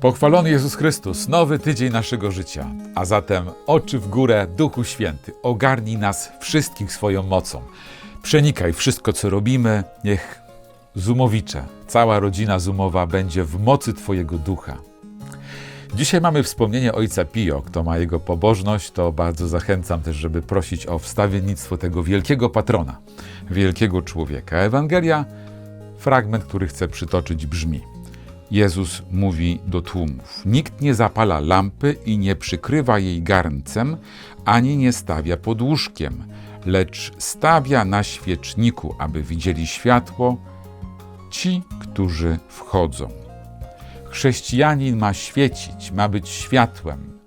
Pochwalony Jezus Chrystus, nowy tydzień naszego życia. A zatem oczy w górę, Duchu Święty, ogarnij nas wszystkich swoją mocą. Przenikaj wszystko, co robimy, niech Zumowicze, cała rodzina Zumowa będzie w mocy Twojego ducha. Dzisiaj mamy wspomnienie ojca Pio. Kto ma jego pobożność, to bardzo zachęcam też, żeby prosić o wstawiennictwo tego wielkiego patrona, wielkiego człowieka. Ewangelia, fragment, który chcę przytoczyć, brzmi. Jezus mówi do tłumów: Nikt nie zapala lampy i nie przykrywa jej garncem, ani nie stawia pod łóżkiem, lecz stawia na świeczniku, aby widzieli światło ci, którzy wchodzą. Chrześcijanin ma świecić, ma być światłem.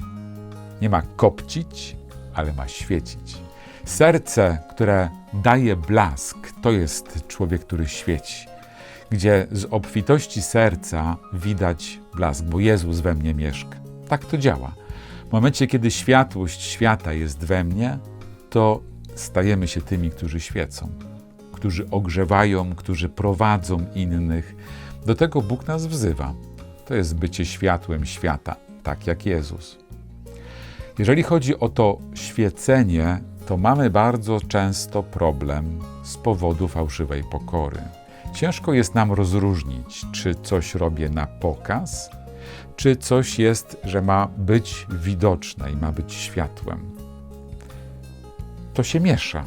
Nie ma kopcić, ale ma świecić. Serce, które daje blask, to jest człowiek, który świeci. Gdzie z obfitości serca widać blask, bo Jezus we mnie mieszka. Tak to działa. W momencie, kiedy światłość świata jest we mnie, to stajemy się tymi, którzy świecą, którzy ogrzewają, którzy prowadzą innych. Do tego Bóg nas wzywa. To jest bycie światłem świata, tak jak Jezus. Jeżeli chodzi o to świecenie, to mamy bardzo często problem z powodu fałszywej pokory. Ciężko jest nam rozróżnić, czy coś robię na pokaz, czy coś jest, że ma być widoczne i ma być światłem. To się miesza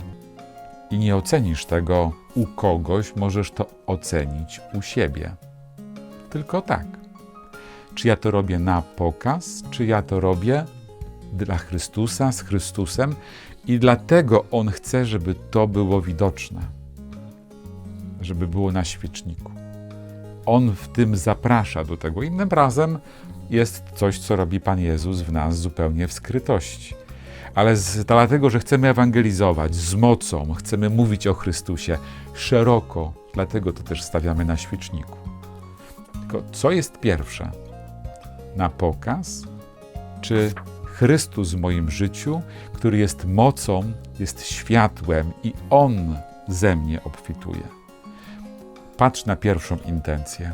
i nie ocenisz tego u kogoś, możesz to ocenić u siebie. Tylko tak. Czy ja to robię na pokaz, czy ja to robię dla Chrystusa, z Chrystusem i dlatego On chce, żeby to było widoczne, żeby było na świeczniku. On w tym zaprasza do tego. Innym razem jest coś, co robi Pan Jezus w nas zupełnie w skrytości. Ale z, dlatego, że chcemy ewangelizować z mocą, chcemy mówić o Chrystusie szeroko, dlatego to też stawiamy na świeczniku. Tylko co jest pierwsze? Na pokaz? Czy Chrystus w moim życiu, który jest mocą, jest światłem i On ze mnie obfituje? Patrz na pierwszą intencję.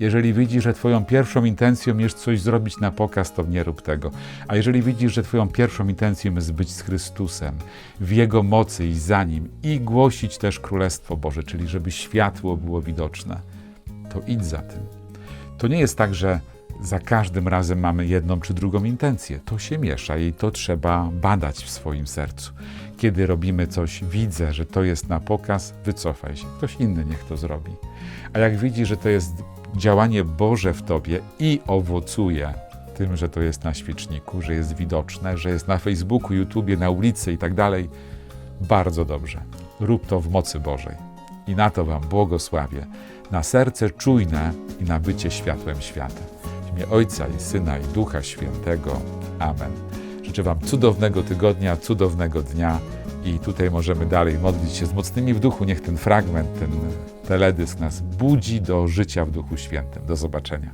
Jeżeli widzisz, że Twoją pierwszą intencją jest coś zrobić na pokaz, to nie rób tego. A jeżeli widzisz, że Twoją pierwszą intencją jest być z Chrystusem, w Jego mocy i za Nim i głosić też Królestwo Boże, czyli żeby światło było widoczne, to idź za tym. To nie jest tak, że za każdym razem mamy jedną czy drugą intencję. To się miesza i to trzeba badać w swoim sercu. Kiedy robimy coś, widzę, że to jest na pokaz, wycofaj się. Ktoś inny niech to zrobi. A jak widzi, że to jest działanie Boże w tobie i owocuje tym, że to jest na świeczniku, że jest widoczne, że jest na Facebooku, YouTubie, na ulicy i tak dalej, bardzo dobrze. Rób to w mocy Bożej. I na to Wam błogosławię, na serce czujne i na bycie światłem świata. Imię Ojca i Syna i Ducha Świętego. Amen. Życzę Wam cudownego tygodnia, cudownego dnia i tutaj możemy dalej modlić się z mocnymi w duchu. Niech ten fragment, ten teledysk nas budzi do życia w Duchu Świętym. Do zobaczenia.